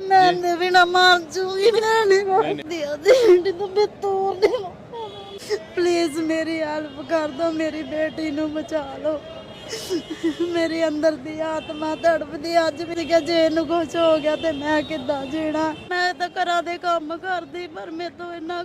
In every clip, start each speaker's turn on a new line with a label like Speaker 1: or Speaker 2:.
Speaker 1: ਮੈਂ ਨੇ ਵੀ ਨਾ ਮਾਰ ਜੂਗੀ ਮੈਂ ਨਹੀਂ ਕਰਦੀ ਉਹਦੀ ਤੋਂ ਮੈਂ ਤੋੜ ਦੇ। ਪਲੀਜ਼ ਮੇਰੀ ਹੈਲਪ ਕਰ ਦੋ ਮੇਰੀ ਬੇਟੀ ਨੂੰ ਬਚਾ ਲਓ। ਮੇਰੇ ਅੰਦਰ ਦੀ ਆਤਮਾ ਤੜਪਦੀ ਅੱਜ ਵੀ ਕਿ ਜੇ ਇਹਨੂੰ ਕੁਝ ਹੋ ਗਿਆ ਤੇ ਮੈਂ ਕਿੱਦਾਂ ਜੀਣਾ? ਮੈਂ ਤਾਂ ਘਰਾਂ ਦੇ ਕੰਮ ਕਰਦੀ ਪਰ ਮੇਰੇ ਤੋਂ ਇੰਨਾ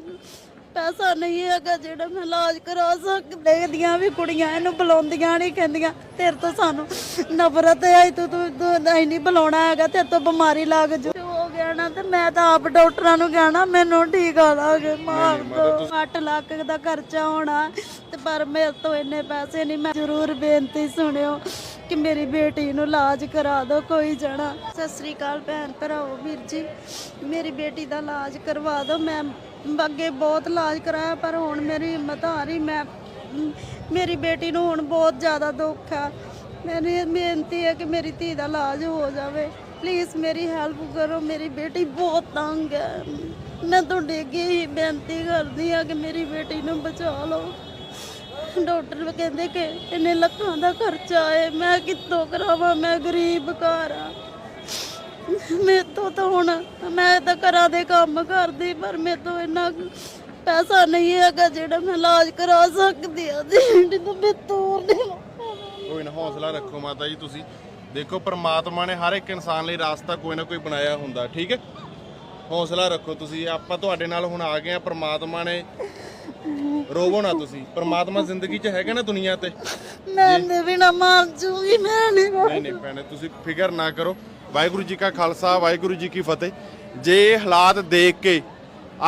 Speaker 1: ਪੈਸਾ ਨਹੀਂ ਹੈਗਾ ਜਿਹੜਾ ਮੈਂ ਇਲਾਜ ਕਰਾ ਸਕਦੀ ਦੀਆਂ ਵੀ ਕੁੜੀਆਂ ਇਹਨੂੰ ਬੁਲਾਉਂਦੀਆਂ ਨਹੀਂ ਕਹਿੰਦੀਆਂ ਤੇਰੇ ਤੋਂ ਸਾਨੂੰ ਨਫ਼ਰਤ ਹੈ ਤੂੰ ਤੂੰ ਨਹੀਂ ਨਹੀਂ ਬੁਲਾਉਣਾ ਹੈਗਾ ਤੇਰੇ ਤੋਂ ਬਿਮਾਰੀ ਲੱਗ ਜੂ। ਹੋ ਗਿਆ ਨਾ ਤੇ ਮੈਂ ਤਾਂ ਆਪ ਡਾਕਟਰਾਂ ਨੂੰ ਕਹਿਣਾ ਮੈਨੂੰ ਟੀਕਾ ਲਾ ਕੇ ਮਾਰ ਦੋ 8 ਲੱਖ ਦਾ ਖਰਚਾ ਹੋਣਾ। ਤੇ ਪਰ ਮੇਰੇ ਤੋਂ ਇੰਨੇ ਪੈਸੇ ਨਹੀਂ ਮੈਂ ਜ਼ਰੂਰ ਬੇਨਤੀ ਸੁਣਿਓ ਕਿ ਮੇਰੀ ਬੇਟੀ ਨੂੰ ਇਲਾਜ ਕਰਾ ਦਿਓ ਕੋਈ ਜਣਾ। ਸਤਿ ਸ੍ਰੀ ਅਕਾਲ ਭੈਣ ਭਰਾਓ ਵੀਰ ਜੀ। ਮੇਰੀ ਬੇਟੀ ਦਾ ਇਲਾਜ ਕਰਵਾ ਦਿਓ ਮੈਂ ਅੱਗੇ ਬਹੁਤ ਇਲਾਜ ਕਰਾਇਆ, ਪਰ ਹੁਣ ਮੇਰੀ ਹਿੰਮਤ ਆ ਰਹੀ ਮੈਂ ਮੇਰੀ ਬੇਟੀ ਨੂੰ ਹੁਣ ਬਹੁਤ ਜ਼ਿਆਦਾ ਦੁੱਖ ਆ। ਮੇਰੀ ਬੇਨਤੀ ਹੈ ਕਿ ਮੇਰੀ ਧੀ ਦਾ ਇਲਾਜ ਹੋ ਜਾਵੇ। ਪਲੀਜ਼ ਮੇਰੀ ਹੈਲਪ ਕਰੋ। ਮੇਰੀ ਬੇਟੀ ਬਹੁਤ ਤੰਗ ਹੈ। ਮੈਂ ਤੁਹਾਡੇ ਅੱਗੇ ਹੀ ਬੇਨਤੀ ਕਰਦੀ ਹਾਂ ਕਿ ਮੇਰੀ ਬੇਟੀ ਨੂੰ ਬਚਾ ਲਓ। ਡਾਕਟਰ ਕਹਿੰਦੇ ਕਿ ਇੰਨੇ ਲੱਖਾਂ ਦਾ ਖਰਚਾ ਹੈ ਮੈਂ ਕਿੱਥੋਂ ਕਰਾਵਾਂ? ਮੈਂ ਗਰੀਬ ਘਰ ਆ। ਮੇਰੇ ਤੋਂ ਤਾਂ ਹੁਣ ਮੈਂ ਤਾਂ ਘਰਾਂ ਦੇ ਕੰਮ ਕਰਦੀ ਪਰ ਮੇਰੇ ਤੋਂ ਇੰਨਾ ਕੁ ਪੈਸਾ ਨਹੀਂ ਹੈਗਾ ਜਿਹੜਾ ਮੈਂ ਇਲਾਜ ਕਰਾ ਸਕਦੀ ਆ ਤੋਂ ਮੈਂ ਤੋੜ ਦੇ
Speaker 2: ਕੋਈ ਨਾ ਹੌਸਲਾ ਰੱਖੋ ਮਾਤਾ ਜੀ ਤੁਸੀਂ। ਦੇਖੋ ਪ੍ਰਮਾਤਮਾ ਨੇ ਹਰ ਇੱਕ ਇਨਸਾਨ ਲਈ ਰਾਸਤਾ ਕੋਈ ਨਾ ਕੋਈ ਬਣਾਇਆ ਹੁੰਦਾ ਠੀਕ ਹੈ? ਹੌਸਲਾ ਰੱਖੋ ਤੁਸੀਂ। ਆਪਾਂ ਤੁਹਾਡੇ ਨਾਲ ਹੁਣ ਆ ਗਏ ਆ ਪ੍ਰਮਾਤਮਾ ਨੇ ਰੋਵੋ ਨਾ ਤੁਸੀਂ। ਪ੍ਰਮਾਤਮਾ ਜ਼ਿੰਦਗੀ 'ਚ ਹੈਗਾ ਨਾ ਦੁਨੀਆ ਤੇ।
Speaker 1: ਮੈਂ ਨੇ ਵੀ ਨਾ ਮਾਰ ਜੂਗੀ ਮੈਂ ਨਹੀਂ
Speaker 2: ਨਹੀਂ ਨਹੀਂ ਭੈਣੇ ਤੁਸੀਂ ਫਿਕਰ ਨਾ ਕਰੋ। ਵਾਹਿਗੁਰੂ ਜੀ ਕਾ ਖਾਲਸਾ ਵਾਹਿਗੁਰੂ ਜੀ ਕੀ ਫਤਿਹ। ਜੇ ਹਾਲਾਤ ਦੇਖ ਕੇ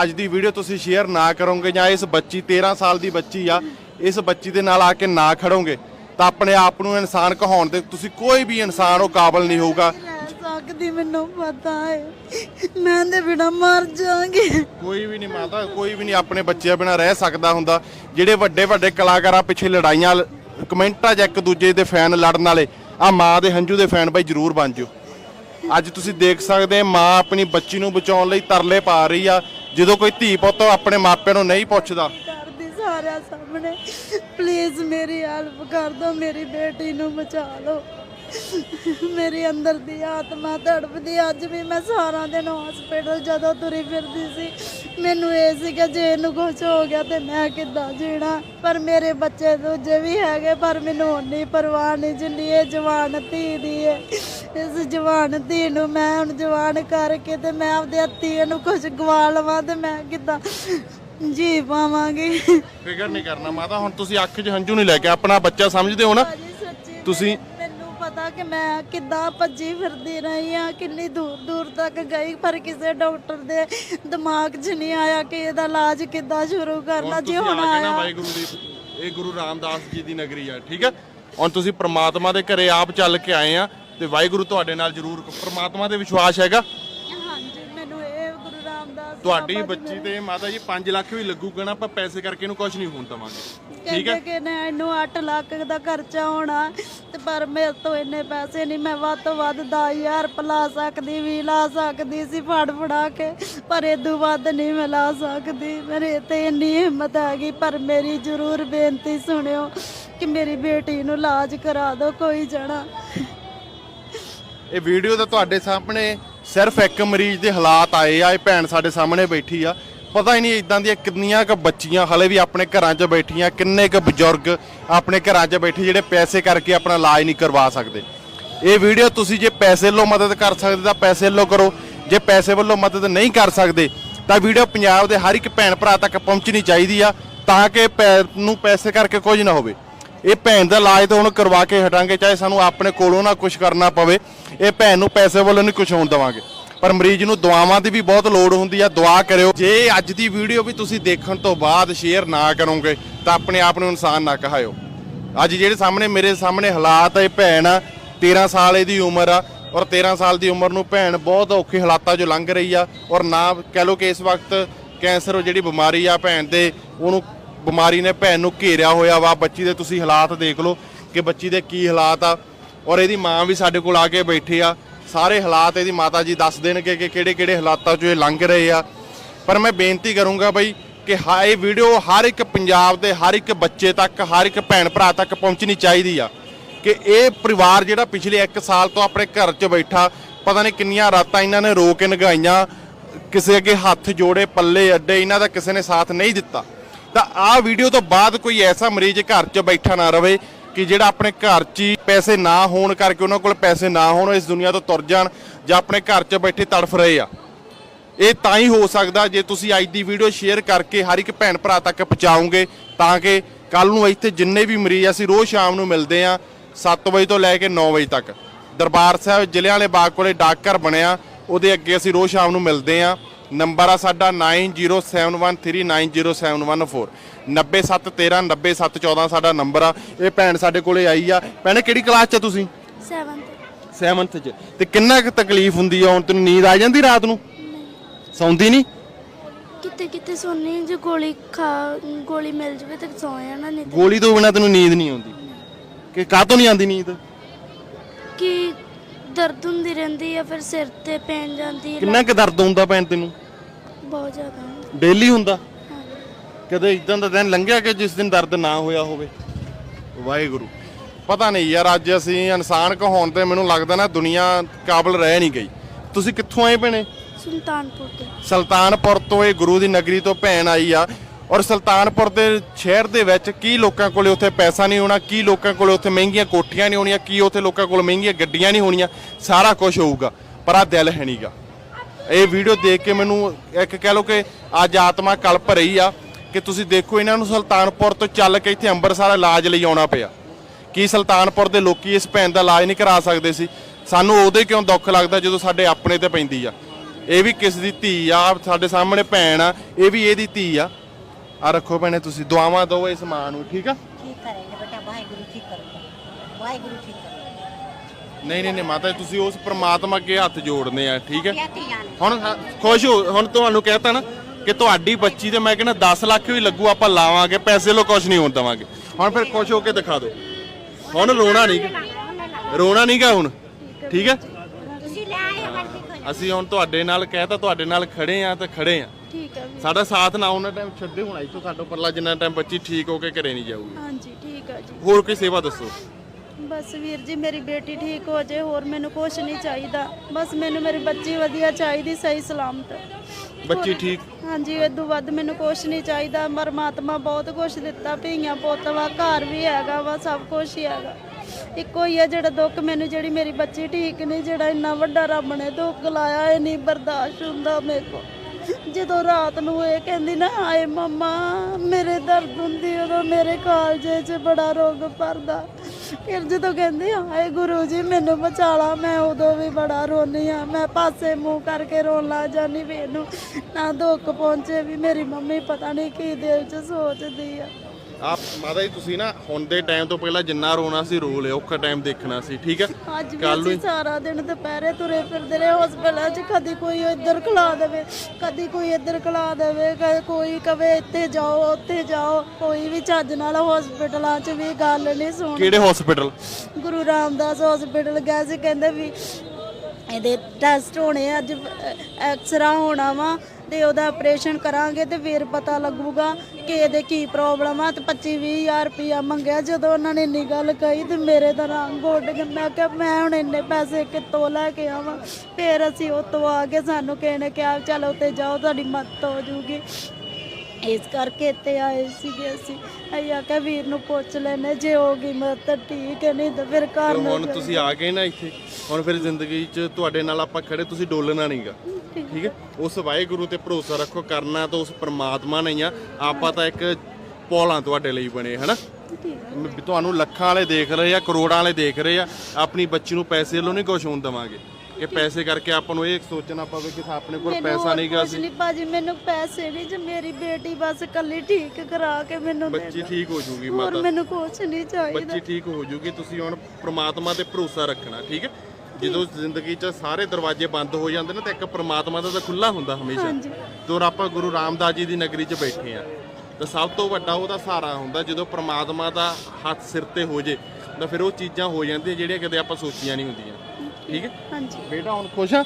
Speaker 2: ਅੱਜ ਦੀ ਵੀਡੀਓ ਤੁਸੀਂ ਸ਼ੇਅਰ ਨਾ ਕਰੋਗੇ ਜਾਂ ਇਸ ਬੱਚੀ 13 ਸਾਲ ਦੀ ਬੱਚੀ ਆ ਇਸ ਬੱਚੀ ਦੇ ਨਾਲ ਆ ਕੇ ਨਾ ਖੜੋਗੇ ਤਾਂ ਆਪਣੇ ਆਪ ਨੂੰ ਇਨਸਾਨ ਕਹਾਉਣ ਦੇ ਤੁਸੀਂ ਕੋਈ ਵੀ ਇਨਸਾਨ ਉਹ ਕਾਬਲ ਨਹੀਂ ਹੋਊਗਾ।
Speaker 1: ਸਕਦੀ ਮੈਨੂੰ ਪਤਾ ਹੈ ਮੈਂ ਦੇ ਬਿਨਾ ਮਰ ਜਾਵਾਂਗੀ।
Speaker 2: ਕੋਈ ਵੀ ਨਹੀਂ ਮਾਤਾ ਕੋਈ ਵੀ ਨਹੀਂ ਆਪਣੇ ਬੱਚਿਆਂ ਬਿਨਾਂ ਰਹਿ ਸਕਦਾ ਹੁੰਦਾ। ਜਿਹੜੇ ਵੱਡੇ ਵੱਡੇ ਕਲਾਕਾਰਾਂ ਪਿੱਛੇ ਲੜਾਈਆਂ ਕਮੈਂਟਾਂ 'ਚ ਇੱਕ ਦੂਜੇ ਦੇ ਫੈਨ ਲੜਨ ਵਾਲੇ ਆ ਮਾਂ ਦੇ ਹੰਝੂ ਦੇ ਫੈਨ ਬਾਈ ਜਰੂਰ ਬਣ ਜਿਓ। ਅੱਜ ਤੁਸੀਂ ਦੇਖ ਸਕਦੇ ਮਾਂ ਆਪਣੀ ਬੱਚੀ ਨੂੰ ਬਚਾਉਣ ਲਈ ਤਰਲੇ ਪਾ ਰਹੀ ਆ। ਜਦੋਂ ਕੋਈ ਧੀ ਪੁੱਤ ਆਪਣੇ ਮਾਪਿਆਂ ਨੂੰ ਨਹੀਂ ਪੁੱਛਦਾ।
Speaker 1: ਕਰਦੀ ਸਾਰਿਆਂ ਸਾਹਮਣੇ ਪਲੀਜ਼ ਮੇਰੀ ਹੈਲਪ ਕਰ ਦਿਓ ਮੇਰੀ ਬੇਟੀ ਨੂੰ ਬਚਾ ਲਓ। ਮੇਰੇ ਅੰਦਰ ਦੀ ਆਤਮਾ ਤੜਪਦੀ ਅੱਜ ਵੀ ਮੈਂ ਸਾਰਾ ਦਿਨ ਹਸਪੀਟਲ ਜਦੋਂ ਤੁਰੀ ਫਿਰਦੀ ਸੀ। ਮੈਨੂੰ ਇਹ ਸੀ ਕਿ ਜੇ ਇਹਨੂੰ ਕੁਝ ਹੋ ਗਿਆ ਤੇ ਮੈਂ ਕਿੱਦਾਂ ਜੀਣਾ। ਪਰ ਮੇਰੇ ਬੱਚੇ ਦੂਜੇ ਵੀ ਹੈਗੇ ਪਰ ਮੈਨੂੰ ਉਨੀ ਪਰਵਾਹ ਨਹੀਂ ਜਿੰਨੀ ਇਹ ਜਵਾਨ ਧੀ ਦੀ ਹੈ ਇਸ ਜਵਾਨ ਧੀ ਨੂੰ ਮੈਂ ਹੁਣ ਜਵਾਨ ਕਰਕੇ ਤੇ ਮੈਂ ਆਪਦੇ ਹੱਥੀ ਇਹਨੂੰ ਕੁਝ ਗਵਾ ਲਵਾਂ ਤੇ ਮੈਂ ਕਿੱਦਾਂ ਜੀ ਪਾਵਾਂਗੀ।
Speaker 2: ਫਿਕਰ ਨਹੀਂ ਕਰਨਾ ਮਾਤਾ ਹੁਣ ਤੁਸੀਂ ਅੱਖ 'ਚ ਹੰਝੂ ਨਹੀਂ ਲੈ ਕੇ ਆਪਣਾ ਬੱਚਾ ਸਮਝਦੇ ਹੋ ਨਾ। ਤੁਸੀਂ-
Speaker 1: ਕਿ ਮੈਂ ਕਿੱਦਾਂ ਭੱਜੀ ਫਿਰਦੀ ਰਹੀ ਆ ਕਿੰਨੀ ਦੂਰ ਦੂਰ ਤੱਕ ਗਈ ਪਰ ਕਿਸੇ ਡਾਕਟਰ ਦੇ ਦਿਮਾਗ 'ਚ ਨਹੀਂ ਆਇਆ ਕਿ ਇਹਦਾ ਇਲਾਜ ਕਿੱਦਾਂ ਸ਼ੁਰੂ ਕਰਨਾ ਜੇ ਹੁਣ
Speaker 2: ਆ
Speaker 1: ਆਇਆ।
Speaker 2: ਵਾਹਿਗੁਰੂ ਦੀ ਇਹ ਗੁਰੂ ਰਾਮਦਾਸ ਜੀ ਦੀ ਨਗਰੀ ਆ ਠੀਕ ਹੈ? ਹੁਣ ਤੁਸੀਂ ਪ੍ਰਮਾਤਮਾ ਦੇ ਘਰੇ ਆਪ ਚੱਲ ਕੇ ਆਏ ਆ ਤੇ ਵਾਹਿਗੁਰੂ ਤੁਹਾਡੇ ਨਾਲ ਜਰੂਰ ਪ੍ਰਮਾਤਮਾ ਤੇ ਵਿਸ਼ਵਾਸ ਹੈਗਾ?
Speaker 1: ਹਾਂਜੀ ਮੈਨੂੰ ਇਹ ਗੁਰੂ ਰਾਮਦਾਸ
Speaker 2: ਤੁਹਾਡੀ ਬੱਚੀ ਤੇ ਮਾਤਾ ਜੀ 5 ਲੱਖ ਵੀ ਲੱਗੂਗਾ ਨਾ ਆਪਾਂ ਪੈਸੇ ਕਰਕੇ ਇਹਨੂੰ ਕੁਝ ਨਹੀਂ ਹੋਣ ਦਵਾਂਗੇ ਠੀਕ ਹੈ?
Speaker 1: ਕਿ ਨਾ ਇਹਨੂੰ 8 ਲੱਖ ਦਾ ਖਰਚਾ ਹੋਣਾ। ਤੇ ਪਰ ਮੇਰੇ ਤੋਂ ਇੰਨੇ ਪੈਸੇ ਨਹੀਂ, ਮੈਂ ਵੱਧ ਤੋਂ ਵੱਧ 10000 ਪਲਾ ਸਕਦੀ ਵੀ ਲਾ ਸਕਦੀ ਸੀ ਫੜ ਫੜਾ ਕੇ, ਪਰ ਇਦੋਂ ਵੱਧ ਨਹੀਂ ਮੈਂ ਲਾ ਸਕਦੀ। ਮੇਰੇ ਤੇ ਇੰਨੀ ਹਿੰਮਤ ਹੈਗੀ ਪਰ ਮੇਰੀ ਜ਼ਰੂਰ ਬੇਨਤੀ ਸੁਣਿਓ ਕਿ ਮੇਰੀ ਬੇਟੀ ਨੂੰ ਇਲਾਜ ਕਰਾ ਦਿਓ ਕੋਈ ਜਣਾ।
Speaker 2: ਇਹ ਵੀਡੀਓ ਤਾਂ ਤੁਹਾਡੇ ਸਾਹਮਣੇ ਸਿਰਫ ਇੱਕ ਮਰੀਜ਼ ਦੇ ਹਾਲਾਤ ਆਏ ਆ, ਇਹ ਭੈਣ ਸਾਡੇ ਸਾਹਮਣੇ ਬੈਠੀ ਆ। ਪਤਾ ਹੀ ਨਹੀਂ ਇਦਾਂ ਦੀਆਂ ਕਿੰਨੀਆਂ ਕੁ ਬੱਚੀਆਂ ਹਲੇ ਵੀ ਆਪਣੇ ਘਰਾਂ 'ਚ ਬੈਠੀਆਂ, ਕਿੰਨੇ ਕੁ ਬਜ਼ੁਰਗ ਆਪਣੇ ਘਰਾਂ 'ਚ ਬੈਠੇ ਜਿਹੜੇ ਪੈਸੇ ਕਰਕੇ ਆਪਣਾ ਇਲਾਜ ਨਹੀਂ ਕਰਵਾ ਸਕਦੇ। ਇਹ ਵੀਡੀਓ ਤੁਸੀਂ ਜੇ ਪੈਸੇ ਵੱਲੋਂ ਮਦਦ ਕਰ ਸਕਦੇ ਤਾਂ ਪੈਸੇ ਵੱਲੋਂ ਕਰੋ, ਜੇ ਪੈਸੇ ਵੱਲੋਂ ਮਦਦ ਨਹੀਂ ਕਰ ਸਕਦੇ ਤਾਂ ਵੀਡੀਓ ਪੰਜਾਬ ਦੇ ਹਰ ਇੱਕ ਭੈਣ ਭਰਾ ਤੱਕ ਪਹੁੰਚਣੀ ਚਾਹੀਦੀ ਆ ਤਾਂ ਕਿ ਪੈ- ਨੂੰ ਪੈਸੇ ਕਰਕੇ ਕੁਝ ਨਾ ਹੋਵੇ। ਇਹ ਭੈਣ ਦਾ ਇਲਾਜ ਤਾਂ ਹੁਣ ਕਰਵਾ ਕੇ ਹਟਾਂਗੇ, ਚਾਹੇ ਸਾਨੂੰ ਆਪਣੇ ਕੋਲੋਂ ਨਾ ਕੁਝ ਕਰਨਾ ਪਵੇ, ਇਹ ਭੈਣ ਨੂੰ ਪੈਸੇ ਵੱਲੋਂ ਨਹੀਂ ਕੁਝ ਹੋਣ ਦੇਵਾਂਗੇ। ਪਰ ਮਰੀਜ਼ ਨੂੰ ਦੁਆਵਾਂ ਦੀ ਵੀ ਬਹੁਤ ਲੋੜ ਹੁੰਦੀ ਆ, ਦੁਆ ਕਰਿਓ। ਜੇ ਅੱਜ ਦੀ ਵੀਡੀਓ ਵੀ ਤੁਸੀਂ ਦੇਖਣ ਤੋਂ ਬਾਅਦ ਸ਼ੇਅਰ ਨਾ ਕਰੋਗੇ, ਤਾਂ ਆਪਣੇ ਆਪ ਨੂੰ ਇਨਸਾਨ ਨਾ ਕਹਾਇਓ। ਅੱਜ ਜਿਹੜੇ ਸਾਹਮਣੇ, ਮੇਰੇ ਸਾਹਮਣੇ ਹਾਲਾਤ ਆ, ਇਹ ਭੈਣ ਆ 13 ਸਾਲ ਇਹਦੀ ਉਮਰ ਆ, ਔਰ 13 ਸਾਲ ਦੀ ਉਮਰ ਨੂੰ ਭੈਣ ਬਹੁਤ ਔਖੇ ਹਾਲਾਤਾਂ 'ਚੋਂ ਲੰਘ ਰਹੀ ਆ, ਔਰ ਨਾ ਕਹਿ ਲੋ ਕਿ ਇਸ ਵਕਤ ਕੈਂਸਰ ਜਿਹੜੀ ਬਿਮਾਰੀ ਆ ਭੈਣ ਦੇ, ਉਹਨੂੰ ਬਿਮਾਰੀ ਨੇ ਭੈਣ ਨੂੰ ਘੇਰਿਆ ਹੋਇਆ ਵਾ। ਬੱਚੀ ਦੇ ਤੁਸੀਂ ਹਾਲਾਤ ਦੇਖ ਲਓ ਕਿ ਬੱਚੀ ਦੇ ਕੀ ਹਾਲਾਤ ਆ, ਔਰ ਇਹਦੀ ਮਾਂ ਵੀ ਸਾਡੇ ਕੋਲ ਆ ਕੇ ਬੈਠੇ ਆ ਸਾਰੇ ਹਾਲਾਤ ਇਹਦੀ ਮਾਤਾ ਜੀ ਦੱਸ ਦੇਣਗੇ ਕਿ ਕਿਹੜੇ ਕਿਹੜੇ ਹਾਲਾਤਾਂ 'ਚੋਂ ਇਹ ਲੰਘ ਰਹੇ ਆ। ਪਰ ਮੈਂ ਬੇਨਤੀ ਕਰੂੰਗਾ ਬਈ ਕਿ ਹਾ ਇਹ ਵੀਡੀਓ ਹਰ ਇੱਕ ਪੰਜਾਬ ਦੇ ਹਰ ਇੱਕ ਬੱਚੇ ਤੱਕ, ਹਰ ਇੱਕ ਭੈਣ ਭਰਾ ਤੱਕ ਪਹੁੰਚਣੀ ਚਾਹੀਦੀ ਆ। ਕਿ ਇਹ ਪਰਿਵਾਰ ਜਿਹੜਾ ਪਿਛਲੇ 1 ਸਾਲ ਤੋਂ ਆਪਣੇ ਘਰ 'ਚ ਬੈਠਾ, ਪਤਾ ਨਹੀਂ ਕਿੰਨੀਆਂ ਰਾਤਾਂ ਇਹਨਾਂ ਨੇ ਰੋ ਕੇ ਨਗਾਈਆਂ, ਕਿਸੇ ਅੱਗੇ ਹੱਥ ਜੋੜੇ, ਪੱਲੇ ਅੱਡੇ, ਇਹਨਾਂ ਦਾ ਕਿਸੇ ਨੇ ਸਾਥ ਨਹੀਂ ਦਿੱਤਾ। ਤਾਂ ਆਹ ਵੀਡੀਓ ਤੋਂ ਬਾਅਦ ਕੋਈ ਐਸਾ ਮਰੀਜ਼ ਘਰ 'ਚ ਬੈਠਾ ਨਾ ਰਵੇ ਕਿ ਜਿਹੜਾ ਆਪਣੇ ਘਰ 'ਚ ਹੀ ਪੈਸੇ ਨਾ ਹੋਣ ਕਰਕੇ ਉਹਨਾਂ ਕੋਲ ਪੈਸੇ ਨਾ ਹੋਣ ਇਸ ਦੁਨੀਆ ਤੋਂ ਤੁਰ ਜਾਣ ਜਾਂ ਆਪਣੇ ਘਰ 'ਚ ਬੈਠੇ ਤੜਫ ਰਹੇ ਆ। ਇਹ ਤਾਂ ਹੀ ਹੋ ਸਕਦਾ ਜੇ ਤੁਸੀਂ ਅੱਜ ਦੀ ਵੀਡੀਓ ਸ਼ੇਅਰ ਕਰਕੇ ਹਰ ਇੱਕ ਭੈਣ ਭਰਾ ਤੱਕ ਪਹੁੰਚਾਓਗੇ, ਤਾਂ ਕਿ ਕੱਲ ਨੂੰ ਇੱਥੇ ਜਿੰਨੇ ਵੀ ਮਰੀਜ਼ ਅਸੀਂ ਰੋਜ਼ ਸ਼ਾਮ ਨੂੰ ਮਿਲਦੇ ਆ 7 ਵਜੇ ਤੋਂ ਲੈ ਕੇ 9 ਵਜੇ ਤੱਕ। ਦਰਬਾਰ ਸਾਹਿਬ ਜ਼ਿਲ੍ਹਿਆਂ ਵਾਲੇ ਬਾਗ ਕੋਲੇ ਡਾਕਘਰ ਬਣਿਆ, ਉਹਦੇ ਅੱਗੇ ਅਸੀਂ ਰੋਜ਼ ਸ਼ਾਮ ਨੂੰ ਮਿਲਦੇ ਆ ਨੰਬਰ ਆ ਸਾਡਾ 9071390714 90713 ਸਾਡਾ ਨੰਬਰ ਆ। ਇਹ ਭੈਣ ਸਾਡੇ ਕੋਲੇ ਆਈ ਆ। ਭੈਣੇ ਕਿਹੜੀ ਕਲਾਸ 'ਚ ਆ ਤੁਸੀਂ?
Speaker 1: 7th
Speaker 2: 7th 'ਚ। ਤੇ ਕਿੰਨਾ ਕੁ ਤਕਲੀਫ ਹੁੰਦੀ ਆ? ਹੁਣ ਤੈਨੂੰ ਨੀਂਦ ਆ ਜਾਂਦੀ ਰਾਤ ਨੂੰ? ਸੌਂਦੀ ਨਹੀਂ?
Speaker 1: ਕਿਤੇ ਕਿਤੇ ਸੋਨੀ ਜੇ ਗੋਲੀ ਖਾ ਗੋਲੀ ਮਿਲ ਜਵੇ ਤੇ ਸੌ ਜਾਣਾ ਨਹੀਂ ਤੇ
Speaker 2: ਗੋਲੀ ਤੋਂ ਬਿਨਾ ਤੈਨੂੰ ਨੀਂਦ ਨਹੀਂ ਆਉਂਦੀ। ਕਿ ਕਾਹਤੋਂ ਨਹੀਂ ਆਉਂਦੀ ਨੀਂਦ?
Speaker 1: ਕਿ ਦਰਦ ਹੁੰਦੀ ਰਹਿੰਦੀ ਆ ਫਿਰ ਸਿਰ ਤੇ ਪੈਣ ਜਾਂਦੀ
Speaker 2: ਕਿੰਨਾ ਕੁ ਦਰਦ ਹੁੰਦਾ ਭੈਣ ਤੈਨੂੰ?
Speaker 1: ਬਹੁਤ ਜ਼ਿਆਦਾ।
Speaker 2: ਡੇਲੀ ਹੁੰਦਾ? ਕਦੇ ਇਦਾਂ ਦਾ ਦਿਨ ਲੰਘਿਆ ਕਿ ਜਿਸ ਦਿਨ ਦਰਦ ਨਾ ਹੋਇਆ ਹੋਵੇ? ਵਾਹਿਗੁਰੂ। ਪਤਾ ਨਹੀਂ ਯਾਰ ਅੱਜ ਅਸੀਂ ਇਨਸਾਨ ਕਹਾਉਣ ਤੇ ਮੈਨੂੰ ਲੱਗਦਾ ਨਾ ਦੁਨੀਆ ਕਾਬਲ ਰਹਿ ਨਹੀਂ ਗਈ। ਤੁਸੀਂ ਕਿੱਥੋਂ ਆਏ ਭੈਣੇ?
Speaker 1: ਸੁਲਤਾਨਪੁਰ ਤੋਂ।
Speaker 2: ਸੁਲਤਾਨਪੁਰ ਤੋਂ ਇਹ ਗੁਰੂ ਦੀ ਨਗਰੀ ਤੋਂ ਭੈਣ ਆਈ ਆ। ਔਰ ਸੁਲਤਾਨਪੁਰ ਦੇ ਸ਼ਹਿਰ ਦੇ ਵਿੱਚ ਕੀ ਲੋਕਾਂ ਕੋਲੇ ਉੱਥੇ ਪੈਸਾ ਨਹੀਂ ਹੋਣਾ, ਕੀ ਲੋਕਾਂ ਕੋਲੇ ਉੱਥੇ ਮਹਿੰਗੀਆਂ ਕੋਠੀਆਂ ਨਹੀਂ ਹੋਣੀਆਂ, ਕੀ ਉੱਥੇ ਲੋਕਾਂ ਕੋਲ ਮਹਿੰਗੀਆਂ ਗੱਡੀਆਂ ਨਹੀਂ ਹੋਣੀਆਂ, ਸਾਰਾ ਕੁਝ ਹੋਊਗਾ। ਪਰ ਆ ਦਿਲ ਹੈ ਨਹੀਂਗਾ। ਇਹ ਵੀਡੀਓ ਦੇਖ ਕੇ ਮੈਨੂੰ ਇੱਕ ਕਹਿ ਲਓ ਕਿ ਅੱਜ ਆਤਮਾ ਕਲਪ ਰਹੀ ਆ ਕਿ ਤੁਸੀਂ ਦੇਖੋ ਇਹਨਾਂ ਨੂੰ ਸੁਲਤਾਨਪੁਰ ਤੋਂ ਚੱਲ ਕੇ ਇੱਥੇ ਅੰਮ੍ਰਿਤਸਰ ਇਲਾਜ ਲਈ ਆਉਣਾ ਪਿਆ। ਕੀ ਸੁਲਤਾਨਪੁਰ ਦੇ ਲੋਕੀ ਇਸ ਭੈਣ ਦਾ ਇਲਾਜ ਨਹੀਂ ਕਰਾ ਸਕਦੇ ਸੀ? ਸਾਨੂੰ ਉਹਦੇ ਕਿਉਂ ਦੁੱਖ ਲੱਗਦਾ ਜਦੋਂ ਸਾਡੇ ਆਪਣੇ ਤੇ ਪੈਂਦੀ ਆ? ਇਹ ਵੀ ਕਿਸ ਦੀ ਧੀ ਆ? ਸਾਡੇ ਸਾਹਮਣੇ ਭੈਣ ਆ। ਇਹ ਵੀ ਇਹਦੀ ਧੀ ਆ। ਆ ਰੱਖੋ ਭੈਣੇ ਤੁਸੀਂ ਦੁਆਵਾਂ ਦਿਓ ਇਸ ਮਾਂ ਨੂੰ ਠੀਕ ਆ?
Speaker 3: ਠੀਕ ਕਰੇਗਾ ਬੇਟਾ ਵਾਹਿਗੁਰੂ ਠੀਕ ਕਰੇਗਾ। ਵਾਹਿਗੁਰੂ ਠੀਕ ਕਰੇਗਾ।
Speaker 2: ਨਹੀਂ ਨਹੀਂ ਨਹੀਂ ਮਾਤਾ ਜੀ ਤੁਸੀਂ ਉਸ ਪ੍ਰਮਾਤਮਾ ਅੱਗੇ ਹੱਥ ਜੋੜਨੇ ਆ ਠੀਕ ਹੈ? ਹੁਣ ਖੁਸ਼ ਹੋ ਹੁਣ ਤੁਹਾਨੂੰ ਕਹਿਤਾ ਨਾ ਕਿ ਤੁਹਾਡੀ ਬੱਚੀ ਤੇ ਮੈਂ ਕਹਿੰਦਾ 10 ਲੱਖ ਵੀ ਲੱਗੂ ਆਪਾਂ ਲਾਵਾਂਗੇ ਪੈਸੇ ਲੋ ਕੁਝ ਨਹੀਂ ਹੋਣ ਦੇਵਾਂਗੇ। ਹੁਣ ਫਿਰ ਖੁਸ਼ ਹੋ ਕੇ ਦਿਖਾ ਦਿਓ। ਹੁਣ ਰੋਣਾ ਨਹੀਂ ਰੋਣਾ ਨਹੀਂਗਾ ਹੁਣ ਠੀਕ ਹੈ? ਅਸੀਂ ਹੁਣ ਤੁਹਾਡੇ ਨਾਲ ਕਹਿਤਾ ਤੁਹਾਡੇ ਨਾਲ ਖੜੇ ਆ ਤਾਂ ਖੜੇ ਆ।
Speaker 1: ਠੀਕ ਆ ਵੀਰ।
Speaker 2: ਸਾਡਾ ਸਾਥ ਨਾ ਉਹਨਾਂ ਟਾਈਮ ਛੱਡੇ ਹੋਣਾ ਇੱਥੋਂ ਸਾਡਾ ਪਰਲਾ ਜਿੰਨਾ ਟਾਈਮ ਬੱਚੀ ਠੀਕ ਹੋ ਕੇ ਘਰੇ ਨਹੀਂ ਜਾਊਗੀ।
Speaker 1: ਹਾਂਜੀ ਠੀਕ ਆ ਜੀ।
Speaker 2: ਹੋਰ ਕੋਈ ਸੇਵਾ ਦੱਸੋ?
Speaker 1: ਬਸ ਵੀਰ ਜੀ ਮੇਰੀ ਬੇਟੀ ਠੀਕ ਹੋ ਜੇ ਹੋਰ ਮੈਨੂੰ ਕੁਝ ਨਹੀਂ ਚਾਹੀਦਾ। ਬਸ ਮੈਨੂੰ ਮੇਰੀ ਬੱਚੀ ਵਧੀਆ ਚਾਹੀਦੀ ਸਹੀ ਸਲਾਮਤ।
Speaker 2: ਬੱਚੀ ਠੀਕ?
Speaker 1: ਹਾਂਜੀ ਇਦੋਂ ਵੱਧ ਮੈਨੂੰ ਕੁਝ ਨਹੀਂ ਚਾਹੀਦਾ। ਪਰਮਾਤਮਾ ਬਹੁਤ ਕੁਝ ਦਿੱਤਾ ਭਈਆਂ ਪੁੱਤ ਵਾ ਘਰ ਵੀ ਹੈਗਾ ਵਾ ਸਭ ਕੁਝ ਹੀ ਹੈਗਾ। ਇੱਕੋ ਹੀ ਹੈ ਜਿਹੜਾ ਦੁੱਖ ਮੈਨੂੰ ਜਿਹੜੀ ਮੇਰੀ ਬੱਚੀ ਠੀਕ ਨਹੀਂ ਜਿਹੜਾ ਇੰਨਾ ਵੱਡਾ ਰੱਬ ਨੇ ਦੁੱਖ ਲਾਇਆ ਇਹ ਨਹੀਂ ਬਰਦਾਸ਼ਤ ਹੁੰਦਾ ਮੇਰੇ ਕੋਲ। ਜਦੋਂ ਰਾਤ ਨੂੰ ਇਹ ਕਹਿੰਦੀ ਨਾ ਹਾਏ ਮਮਾ, ਮੇਰੇ ਦਰਦ ਹੁੰਦੀ ਉਦੋਂ ਮੇਰੇ ਕਾਲਜੇ 'ਚ ਬੜਾ ਰੋਗ ਭਰਦਾ। ਫਿਰ ਜਦੋਂ ਕਹਿੰਦੀ, ਹਾਏ ਗੁਰੂ ਜੀ, ਮੈਨੂੰ ਬਚਾਲਾ ਮੈਂ ਉਦੋਂ ਵੀ ਬੜਾ ਰੋਨੀ ਆ। ਮੈਂ ਪਾਸੇ ਮੂੰਹ ਕਰਕੇ ਰੋਣ ਲੱਗ ਜਾਂਦੀ ਵੀ ਇਹਨੂੰ ਨਾ ਦੁੱਖ ਪਹੁੰਚੇ, ਵੀ ਮੇਰੀ ਮੰਮੀ ਪਤਾ ਨਹੀਂ ਕੀ ਦਿਲ 'ਚ ਸੋਚਦੀ ਆ।
Speaker 2: ਆਪ ਮਾਤਾ ਜੀ ਤੁਸੀਂ ਨਾ ਹੁਣ ਦੇ ਟਾਈਮ ਤੋਂ ਪਹਿਲਾਂ ਜਿੰਨਾ ਰੋਣਾ ਸੀ ਰੋ ਲਿਓ ਔਖਾ ਟਾਈਮ ਦੇਖਣਾ ਸੀ ਠੀਕ ਹੈ?
Speaker 1: ਅੱਜ ਵੀ ਅਸੀਂ ਸਾਰਾ ਦਿਨ ਦੁਪਹਿਰੇ ਤੁਰੇ ਫਿਰਦੇ ਰਹੇ ਹਸਪਤਾਲਾਂ 'ਚ ਕਦੀ ਕੋਈ ਇੱਧਰ ਖਿਲਾ ਦੇਵੇ ਕਦੀ ਕੋਈ ਇੱਧਰ ਖਿਲਾ ਦੇਵੇ ਕਦੇ ਕੋਈ ਕਵੇ ਇੱਥੇ ਜਾਓ ਉੱਥੇ ਜਾਓ ਕੋਈ ਵੀ ਚੱਜ ਨਾਲ ਹਸਪਤਾਲਾਂ 'ਚ ਵੀ ਗੱਲ ਨਹੀਂ ਸੁਣ
Speaker 2: ਕਿਹੜੇ ਹਸਪੀਟਲ
Speaker 1: ਗੁਰੂ ਰਾਮਦਾਸ ਹਸਪੀਟਲ ਗਿਆ ਸੀ ਕਹਿੰਦੇ ਵੀ ਇਹਦੇ ਟੈਸਟ ਹੋਣੇ ਅੱਜ ਐਕਸਰਾ ਹੋਣਾ ਵਾ ਤੇ ਉਹਦਾ ਆਪਰੇਸ਼ਨ ਕਰਾਂਗੇ ਤੇ ਫਿਰ ਪਤਾ ਲੱਗੂਗਾ ਕਿ ਇਹਦੇ ਕੀ ਪ੍ਰੋਬਲਮ ਆ? ਤੇ 25 20000 ਰੁਪਇਆ ਮੰਗਿਆ ਜਦੋਂ ਉਹਨਾਂ ਨੇ ਇੰਨੀ ਗੱਲ ਕਹੀ ਤੇ ਮੇਰੇ ਤਾਂ ਰੰਗ ਉੱਡ ਗਿਆ ਮੈਂ ਕਿਹਾ ਮੈਂ ਹੁਣ ਇੰਨੇ ਪੈਸੇ ਕਿੱਥੋਂ ਲੈ ਕੇ ਆਵਾਂ? ਫਿਰ ਅਸੀਂ ਉੱਤੋਂ ਆ ਕੇ ਸਾਨੂੰ ਕਿਸੇ ਨੇ ਕਿਹਾ ਚਲੋ ਉੱਤੇ ਜਾਓ ਤੁਹਾਡੀ ਮਦਦ ਹੋ ਜੂਗੀ। ਇਸ ਕਰਕੇ ਇੱਥੇ ਆਏ ਸੀਗੇ ਅਸੀਂ। ਅਸੀਂ ਆਖਿਆ ਵੀਰ ਨੂੰ ਪੁੱਛ ਲੈਨੇ ਜੇ ਹੋਗੀ ਮਦਦ ਤਾਂ ਠੀਕ ਹੈ ਨਹੀਂ ਤਾਂ ਫਿਰ ਘਰ ਨੂੰ
Speaker 2: ਹੁਣ ਤੁਸੀਂ ਆ ਗਏ ਨਾ ਇੱਥੇ? ਹੁਣ ਫਿਰ ਜ਼ਿੰਦਗੀ 'ਚ ਤੁਹਾਡੇ ਨਾਲ ਆਪਾਂ ਖੜੇ ਤੁਸੀਂ ਡੋਲਣਾ ਨਹੀਂਗਾ ਠੀਕ ਹੈ? ਉਸ ਵਾਹਿਗੁਰੂ ਤੇ ਭਰੋਸਾ ਰੱਖੋ ਕਰਨਾ ਤਾਂ ਉਸ ਪ੍ਰਮਾਤਮਾ ਨੇ ਹੀ ਆ। ਆਪਾਂ ਤਾਂ ਇੱਕ ਪੌਲਾਂ ਤੁਹਾਡੇ ਲਈ ਬਣੇ ਹਨਾ? ਤੁਹਾਨੂੰ ਲੱਖਾਂ ਵਾਲੇ ਦੇਖ ਰਹੇ ਆ ਕਰੋੜਾਂ ਵਾਲੇ ਦੇਖ ਰਹੇ ਆ। ਆਪਣੀ ਬੱਚੀ ਨੂੰ ਪੈਸੇ ਵੱਲੋਂ ਨਹੀਂ ਕੁਝ ਹੋਣ ਦਵਾਂਗੇ। ਕਿ ਪੈਸੇ ਕਰਕੇ ਆਪਾਂ ਨੂੰ ਇਹ ਸੋਚਣਾ ਪਵੇ ਕਿ ਆਪਣੇ ਕੋਲ ਪੈਸਾ ਨਹੀਂਗਾ
Speaker 1: ਕੁਛ
Speaker 2: ਸੀ
Speaker 1: ਨਹੀਂ ਭਾਜੀ ਮੈਨੂੰ ਪੈਸੇ ਨਹੀਂ ਜੇ ਮੇਰੀ ਬੇਟੀ ਬਸ ਕੱਲੀ ਠੀਕ ਕਰਾ ਕੇ ਮੈਨੂੰ ਦੇ
Speaker 2: ਬੱਚੀ। ਠੀਕ ਹੋ ਜੂਗੀ
Speaker 1: ਹੋਰ
Speaker 2: ਮਾਤਾ
Speaker 1: ਮੈਨੂੰ ਕੁਛ ਨਹੀਂ ਚਾਹੀਦਾ।
Speaker 2: ਬੱਚੀ ਠੀਕ ਹੋ ਜੂਗੀ ਤੁਸੀਂ ਹੁਣ ਪ੍ਰਮਾਤਮਾ ਤੇ ਭਰੋਸਾ ਰੱਖਣਾ ਠੀਕ ਹੈ? ਜਦੋਂ ਜ਼ਿੰਦਗੀ 'ਚ ਸਾਰੇ ਦਰਵਾਜ਼ੇ ਬੰਦ ਹੋ ਜਾਂਦੇ ਨੇ ਤਾਂ ਇੱਕ ਪ੍ਰਮਾਤਮਾ ਦਾ ਤਾਂ ਖੁੱਲਾ ਹੁੰਦਾ ਹਮੇਸ਼ਾ।
Speaker 1: ਹਾਂਜੀ।
Speaker 2: ਤੋਂ ਆਪਾਂ ਗੁਰੂ ਰਾਮਦਾਸ ਜੀ ਦੀ ਨਗਰੀ 'ਚ ਬੈਠੇ ਆ ਤਾਂ ਸਭ ਤੋਂ ਵੱਡਾ ਉਹਦਾ ਸਹਾਰਾ ਹੁੰਦਾ ਜਦੋਂ ਪ੍ਰਮਾਤਮਾ ਦਾ ਹੱਥ ਸਿਰ ਤੇ ਹੋ ਜੇ ਤਾਂ ਫਿਰ ਉਹ ਚੀਜ਼ਾਂ ਹੋ ਜਾਂਦੀਆਂ ਜਿਹੜੀਆਂ ਕਦੇ ਆਪਾਂ ਸੋਚੀਆਂ ਨਹੀਂ ਹੁੰਦੀਆਂ। ਠੀਕ ਹੈ?
Speaker 1: ਹਾਂਜੀ।
Speaker 2: ਬੇਟਾ ਹੁਣ ਖੁਸ਼ ਆ?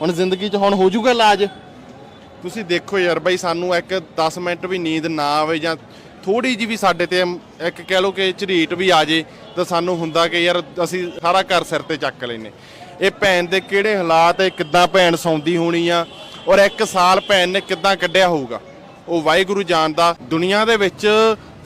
Speaker 2: ਹੁਣ ਜ਼ਿੰਦਗੀ 'ਚ ਹੁਣ ਹੋ ਜਾਊਗਾ ਇਲਾਜ? ਤੁਸੀਂ ਦੇਖੋ ਯਾਰ ਬਈ ਸਾਨੂੰ ਇੱਕ 10 ਮਿੰਟ ਵੀ ਨੀਂਦ ਨਾ ਆਵੇ ਜਾਂ ਥੋੜੀ ਜੀ ਵੀ ਸਾਡੇ ਤੇ ਇੱਕ ਕਹਿ ਲਓ ਕਿ ਝਰੀਟ ਵੀ ਆ ਜੇ, ਤਾਂ ਸਾਨੂੰ ਹੁੰਦਾ ਕਿ ਯਾਰ ਅਸੀਂ ਸਾਰਾ ਘਰ ਸਿਰ ਤੇ ਚੱਕ ਲੈਨੇ ਇਹ ਭੈਣ ਦੇ ਕਿਹੜੇ ਹਾਲਾਤ ਹੈ ਕਿੱਦਾਂ ਭੈਣ ਸੌਂਦੀ ਹੋਣੀ ਆ, ਔਰ ਇੱਕ ਸਾਲ ਭੈਣ ਨੇ ਕਿੱਦਾਂ ਕੱਢਿਆ ਹੋਊਗਾ? ਉਹ ਵਾਹਿਗੁਰੂ ਜਾਣਦਾ, ਦੁਨੀਆ ਦੇ ਵਿੱਚ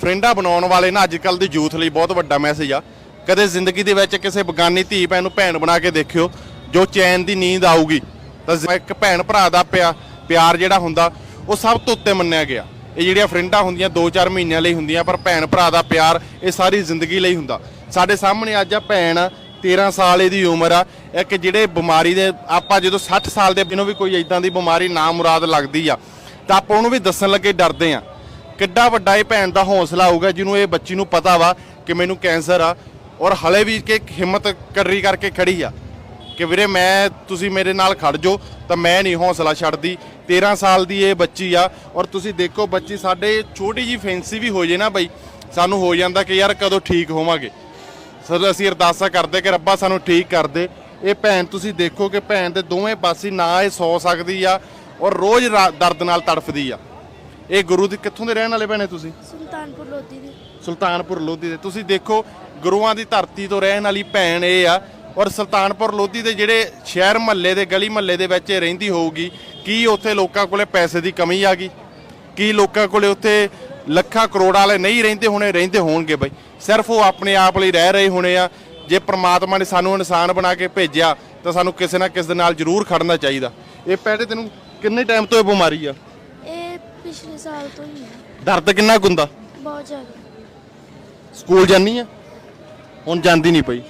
Speaker 2: ਫਰੈਂਡਾਂ ਬਣਾਉਣ ਵਾਲੇ ਨਾ ਅੱਜ ਕੱਲ ਦੀ ਯੂਥ ਲਈ ਬਹੁਤ ਵੱਡਾ ਮੈਸੇਜ ਆ। ਕਦੇ ਜ਼ਿੰਦਗੀ ਦੇ ਵਿੱਚ ਕਿਸੇ ਬਗਾਨੀ ਧੀ ਭੈਣ ਨੂੰ ਭੈਣ ਬਣਾ ਕੇ ਦੇਖਿਓ, ਜੋ ਚੈਨ ਦੀ ਨੀਂਦ ਆਊਗੀ, ਤਾਂ ਇੱਕ ਭੈਣ ਭਰਾ ਦਾ ਪਿਆ, ਪਿਆਰ ਜਿਹੜਾ ਹੁੰਦਾ, ਉਹ ਸਭ ਤੋਂ ਉੱਤੇ ਮੰਨਿਆ ਗਿਆ। ਇਹ ਜਿਹੜੀਆਂ ਫਰੈਂਡਾਂ ਹੁੰਦੀਆਂ 2-4 ਮਹੀਨਿਆਂ ਲਈ ਹੁੰਦੀਆਂ, ਪਰ ਭੈਣ ਭਰਾ ਦਾ ਪਿਆਰ ਇਹ ਸਾਰੀ ਜ਼ਿੰਦਗੀ ਲਈ ਹੁੰਦਾ। ਸਾਡੇ ਸਾਹਮਣੇ ਅੱਜ ਆ ਭੈਣ 13 ਸਾਲ ਇਹਦੀ ਉਮਰ ਆ। ਇੱਕ ਜਿਹੜੇ ਬਿਮਾਰੀ ਦੇ, ਆਪਾਂ ਜਦੋਂ 60 ਸਾਲ ਦੇ ਜਿਹਨੂੰ ਵੀ ਕੋਈ ਇਦਾਂ ਦੀ ਬਿਮਾਰੀ ਨਾ ਮੁਰਾਦ ਲੱਗਦੀ ਆ, ਤਾਂ ਆਪਾਂ ਉਹਨੂੰ ਵੀ ਦੱਸਣ ਲੱਗੇ ਡਰਦੇ ਆ। ਕਿੱਡਾ ਵੱਡਾ ਇਹ ਭੈਣ ਦਾ ਹੌਸਲਾ ਹੋਊਗਾ, ਜਿਹਨੂੰ ਇਹ ਬੱਚੀ ਨੂੰ ਪਤਾ ਵਾ ਕਿ ਮੈਨੂੰ ਕੈਂਸਰ ਆ, ਔਰ ਹਲੇ ਵੀ ਕਿ ਹਿੰਮਤ ਕਰਰੀ ਕਰਕੇ ਖੜੀ ਆ। ਕਿ ਵੀਰੇ ਮੈਂ ਤੁਸੀਂ ਮੇਰੇ ਨਾਲ ਖੜ ਜਾਓ ਤਾਂ ਮੈਂ ਨਹੀਂ ਹੌਸਲਾ ਛੱਡਦੀ। 13 ਸਾਲ ਦੀ ਇਹ ਬੱਚੀ ਆ ਔਰ ਤੁਸੀਂ ਦੇਖੋ ਬੱਚੀ ਸਾਡੇ ਛੋਟੀ ਜੀ ਫੈਂਸੀ ਵੀ ਹੋ ਜੇ ਨਾ ਬਈ ਸਾਨੂੰ ਹੋ ਜਾਂਦਾ ਕਿ ਯਾਰ ਕਦੋਂ ਠੀਕ ਹੋਵਾਂਗੇ। ਸਰ ਅਸੀਂ ਅਰਦਾਸਾਂ ਕਰਦੇ ਕਿ ਰੱਬਾ ਸਾਨੂੰ ਠੀਕ ਕਰ ਦੇ। ਇਹ ਭੈਣ ਤੁਸੀਂ ਦੇਖੋ ਕਿ ਭੈਣ ਦੇ ਦੋਵੇਂ ਪਾਸੇ ਨਾ ਇਹ ਸੌ ਸਕਦੀ ਆ ਔਰ ਰੋਜ਼ ਦਰਦ ਨਾਲ ਤੜਫਦੀ ਆ। ਇਹ ਗੁਰੂ ਦੀ ਕਿੱਥੋਂ ਦੇ ਰਹਿਣ ਵਾਲੇ ਭੈਣੇ ਤੁਸੀਂ?
Speaker 1: ਸੁਲਤਾਨਪੁਰ ਲੋਧੀ ਦੀ।
Speaker 2: ਸੁਲਤਾਨਪੁਰ ਲੋਧੀ ਦੇ। ਤੁਸੀਂ ਦੇਖੋ ਗੁਰੂਆਂ ਦੀ ਧਰਤੀ ਤੋਂ ਰਹਿਣ ਵਾਲੀ ਭੈਣ ਇਹ ਆ ਔਰ ਸੁਲਤਾਨਪੁਰ ਲੋਧੀ ਦੇ ਜਿਹੜੇ ਸ਼ਹਿਰ ਮਹੱਲੇ ਦੇ ਗਲੀ ਮਹੱਲੇ ਦੇ ਵਿੱਚ ਇਹ ਰਹਿੰਦੀ ਹੋਊਗੀ ਕੀ ਉੱਥੇ ਲੋਕਾਂ ਕੋਲੇ ਪੈਸੇ ਦੀ ਕਮੀ ਆ ਗਈ? ਕੀ ਲੋਕਾਂ ਕੋਲੇ ਉੱਥੇ ਲੱਖਾਂ ਕਰੋੜਾਂ ਵਾਲੇ ਨਹੀਂ ਰਹਿੰਦੇ ਹੋਣੇ? ਰਹਿੰਦੇ ਹੋਣਗੇ ਬਈ। ਸਿਰਫ ਉਹ ਆਪਣੇ ਆਪ ਲਈ ਰਹਿ ਰਹੇ ਹੋਣੇ ਆ। ਜੇ ਪ੍ਰਮਾਤਮਾ ਨੇ ਸਾਨੂੰ ਇਨਸਾਨ ਬਣਾ ਕੇ ਭੇਜਿਆ ਤਾਂ ਸਾਨੂੰ ਕਿਸੇ ਨਾ ਕਿਸੇ ਦੇ ਨਾਲ ਜ਼ਰੂਰ ਖੜਨਾ ਚਾਹੀਦਾ। ਇਹ ਪਹਿਲੇ ਤੈਨੂੰ ਕਿੰਨੇ ਟਾਈਮ ਤੋਂ ਇਹ ਬਿਮਾਰੀ ਆ?
Speaker 1: ਇਹ ਪਿਛਲੇ ਸਾਲ ਤੋਂ ਹੀ ਹੈ
Speaker 2: ਦਰਦ ਕਿੰਨਾ ਕੁ ਹੁੰਦਾ?
Speaker 1: ਬਹੁਤ ਜ਼ਿਆਦਾ।
Speaker 2: ਸਕੂਲ ਜਾਨੀ ਆ? ਹੁਣ ਜਾਂਦੀ ਨਹੀਂ ਪਈ।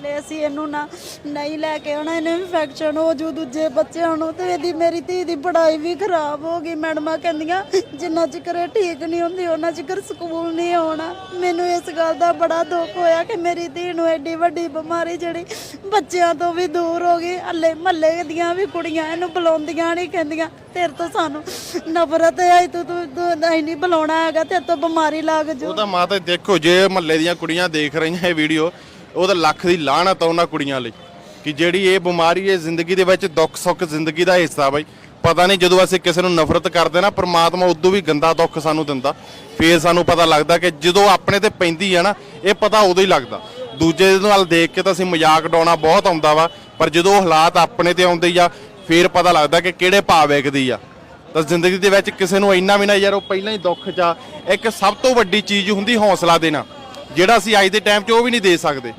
Speaker 1: ਅਸੀਂ ਅਸੀਂ ਇਹਨੂੰ ਨਾ, ਨਹੀਂ ਲੈ ਕੇ ਆਉਣਾ, ਇਹਨੂੰ ਇਨਫੈਕਸ਼ਨ ਹੋ ਜੂ ਦੂਜੇ ਬੱਚਿਆਂ ਨੂੰ ਤੇ ਇਹਦੀ ਮੇਰੀ ਧੀ ਦੀ ਪੜ੍ਹਾਈ ਵੀ ਖਰਾਬ ਹੋ ਗਈ। ਮੈਡਮਾਂ ਕਹਿੰਦੀਆਂ, ਜਿੰਨਾ ਚਿਰ ਇਹ ਠੀਕ ਨਹੀਂ ਹੁੰਦੀ ਉਹਨਾਂ ਚਿਰ ਸਕੂਲ ਨਹੀਂ ਆਉਣਾ। ਮੈਨੂੰ ਇਸ ਗੱਲ ਦਾ ਬੜਾ ਦੁੱਖ ਹੋਇਆ ਕਿ ਮੇਰੀ ਧੀ ਨੂੰ ਐਡੀ ਵੱਡੀ ਬਿਮਾਰੀ ਜਿਹੜੀ ਬੱਚਿਆਂ ਤੋਂ ਵੀ ਦੂਰ ਹੋ ਗਈ। ਹੱਲੇ ਮਹੱਲੇ ਦੀਆਂ ਵੀ ਕੁੜੀਆਂ ਇਹਨੂੰ ਬੁਲਾਉਂਦੀਆਂ ਨਹੀਂ, ਕਹਿੰਦੀਆਂ, ਤੇਰੇ ਤੋਂ ਸਾਨੂੰ ਨਫ਼ਰਤ ਹੈ ਤੂੰ ਤੂੰ ਨਹੀਂ ਬੁਲਾਉਣਾ ਹੈਗਾ, ਤੇਰੇ ਤੋਂ ਬਿਮਾਰੀ ਲੱਗ ਜੂ।
Speaker 2: ਉਹ ਤਾਂ ਮਾਤਾ ਦੇਖੋ, ਜੇ ਮਹੱਲੇ ਦੀਆਂ ਕੁੜੀਆਂ ਦੇਖ ਰਹੀਆਂ ਇਹ ਵੀਡੀਓ ਉਹ ਤਾਂ ਲੱਖ ਦੀ ਲਾਹਨਤ ਆ ਉਹਨਾਂ ਕੁੜੀਆਂ ਲਈ। ਕਿ ਜਿਹੜੀ ਇਹ ਬਿਮਾਰੀ ਹੈ ਜ਼ਿੰਦਗੀ ਦੇ ਵਿੱਚ ਦੁੱਖ, ਸੁੱਖ, ਜ਼ਿੰਦਗੀ ਦਾ ਹਿੱਸਾ ਬਾਈ। ਪਤਾ ਨਹੀਂ ਜਦੋਂ ਅਸੀਂ ਕਿਸੇ ਨੂੰ ਨਫ਼ਰਤ ਕਰਦੇ ਨਾ, ਪ੍ਰਮਾਤਮਾ ਉਦੋਂ ਵੀ ਗੰਦਾ ਦੁੱਖ ਸਾਨੂੰ ਦਿੰਦਾ। ਫੇਰ ਸਾਨੂੰ ਪਤਾ ਲੱਗਦਾ ਕਿ ਜਦੋਂ ਆਪਣੇ ਤੇ ਪੈਂਦੀ ਆ ਨਾ, ਇਹ ਪਤਾ ਉਦੋਂ ਹੀ ਲੱਗਦਾ। ਦੂਜੇ ਦੇ ਨਾਲ ਦੇਖ ਕੇ ਤਾਂ ਅਸੀਂ ਮਜ਼ਾਕ ਡਾਉਣਾ ਬਹੁਤ ਆਉਂਦਾ ਵਾ, ਪਰ ਜਦੋਂ ਉਹ ਹਾਲਾਤ ਆਪਣੇ ਤੇ ਆਉਂਦੇ ਆ, ਫੇਰ ਪਤਾ ਲੱਗਦਾ ਕਿ ਕਿਹੜੇ ਭਾਅ ਵੇਖਦੀ ਆ। ਤਾਂ ਜ਼ਿੰਦਗੀ ਦੇ ਵਿੱਚ ਕਿਸੇ ਨੂੰ ਇੰਨਾ ਵੀ ਨਾ ਯਾਰ, ਉਹ ਪਹਿਲਾਂ ਹੀ ਦੁੱਖ ਚ ਆ। ਇੱਕ ਸਭ ਤੋਂ ਵੱਡੀ ਚੀਜ਼ ਹੁੰਦੀ ਹੌਸਲਾ ਦੇਣਾ। ਜਿਹੜਾ ਅਸੀਂ ਅੱਜ ਦੇ ਟਾਈਮ 'ਚ ਉਹ ਵੀ ਨਹੀਂ ਦੇ ਸਕਦੇ।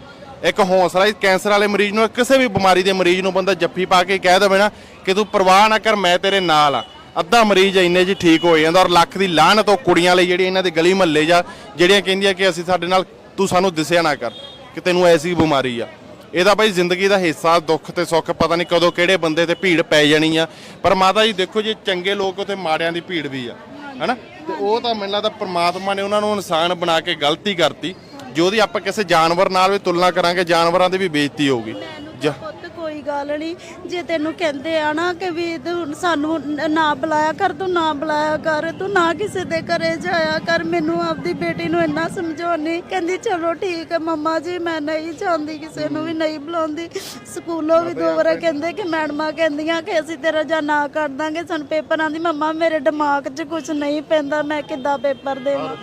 Speaker 2: ਇੱਕ ਹੌਸਲਾ ਇਸ ਕੈਂਸਰ ਵਾਲੇ ਮਰੀਜ਼ ਨੂੰ, ਕਿਸੇ ਵੀ ਬਿਮਾਰੀ ਦੇ ਮਰੀਜ਼ ਨੂੰ ਬੰਦਾ ਜੱਫੀ ਪਾ ਕੇ ਕਹਿ ਦੇਵੇ ਨਾ ਕਿ ਤੂੰ ਪਰਵਾਹ ਨਾ ਕਰ, ਮੈਂ ਤੇਰੇ ਨਾਲ ਆ। ਅੱਧਾ ਮਰੀਜ਼ ਇੰਨੇ ਜੀ ਠੀਕ ਹੋ ਜਾਂਦਾ ਔਰ ਲੱਖ ਦੀ ਲਾਹਨਤ ਉਹ ਕੁੜੀਆਂ ਲਈ ਜਿਹੜੀ ਇਹਨਾਂ ਦੇ ਗਲੀ ਮਹੱਲੇ ਜਾਂ ਜਿਹੜੀਆਂ ਕਹਿੰਦੀਆਂ ਕਿ ਅਸੀਂ ਸਾਡੇ ਨਾਲ ਤੂੰ ਸਾਨੂੰ ਦਿਸਿਆ ਨਾ ਕਰ, ਕਿ ਤੈਨੂੰ ਐਸੀ ਬਿਮਾਰੀ ਆ। ਇਹਦਾ ਭਾਈ ਜ਼ਿੰਦਗੀ ਦਾ ਹਿੱਸਾ, ਦੁੱਖ ਤੇ ਸੁੱਖ ਪਤਾ ਨਹੀਂ ਕਦੋਂ ਕਿਹੜੇ ਬੰਦੇ ਤੇ ਭੀੜ ਪੈ ਜਾਣੀ ਆ। ਪਰ ਮਾਤਾ ਜੀ ਦੇਖੋ ਜੀ ਚੰਗੇ ਲੋਕ ਉਥੇ ਮਾੜਿਆਂ ਦੀ ਭੀੜ ਵੀ ਆ, ਹਨਾ? ਤੇ ਉਹ ਤਾਂ ਮੈਨੂੰ ਲੱਗਦਾ ਪ੍ਰਮਾਤਮਾ ਨੇ ਉਹਨਾਂ ਨੂੰ ਇਨਸਾਨ ਬਣਾ ਕੇ ਗਲਤੀ ਕਰਤੀ ਜੋ ਉਹਦੀ ਆਪਾਂ ਕਿਸੇ ਜਾਨਵਰ ਨਾਲ ਵੀ ਤੁਲਨਾ ਕਰਾਂਗੇ ਜਾਨਵਰਾਂ ਦੀ ਵੀ ਬੇਇੱਜ਼ਤੀ ਹੋਊਗੀ। ਜ-
Speaker 1: ਕੋਈ ਗੱਲ ਨਹੀਂ ਜੇ ਤੈਨੂੰ ਕਹਿੰਦੇ ਆ ਨਾ ਕਿ ਵੀ ਤੂੰ ਸਾਨੂੰ ਨਾ ਬੁਲਾਇਆ ਕਰ, ਤੂੰ ਨਾ ਬੁਲਾਇਆ ਕਰ, ਤੂੰ ਨਾ ਕਿਸੇ ਦੇ ਘਰੇ ਜਾਇਆ ਕਰ, ਮੈਨੂੰ ਆਪਦੀ ਬੇਟੀ ਨੂੰ ਇੰਨਾ ਸਮਝਾਉਣੀ ਕਹਿੰਦੀ, ਚਲੋ ਠੀਕ ਹੈ ਮੰਮਾ ਜੀ, ਮੈਂ ਨਹੀਂ ਜਾਂਦੀ ਕਿਸੇ ਨੂੰ ਵੀ, ਨਹੀਂ ਬੁਲਾਉਂਦੀ। ਸਕੂਲੋਂ ਵੀ ਦੋ ਵਾਰ ਕਹਿੰਦੇ ਕਿ ਮੈਡਮਾਂ ਕਹਿੰਦੀਆਂ ਕਿ ਅਸੀਂ ਤੇਰਾ ਜਾਂ ਨਾ ਕਰ ਦਾਂਗੇ। ਸਾਨੂੰ ਪੇਪਰਾਂ ਦੀ ਮੰਮਾ, ਮੇਰੇ ਦਿਮਾਗ 'ਚ ਕੁਝ ਨਹੀਂ ਪੈਂਦਾ, ਮੈਂ ਕਿੱਦਾਂ ਪੇਪਰ ਦੇਵਾਂ?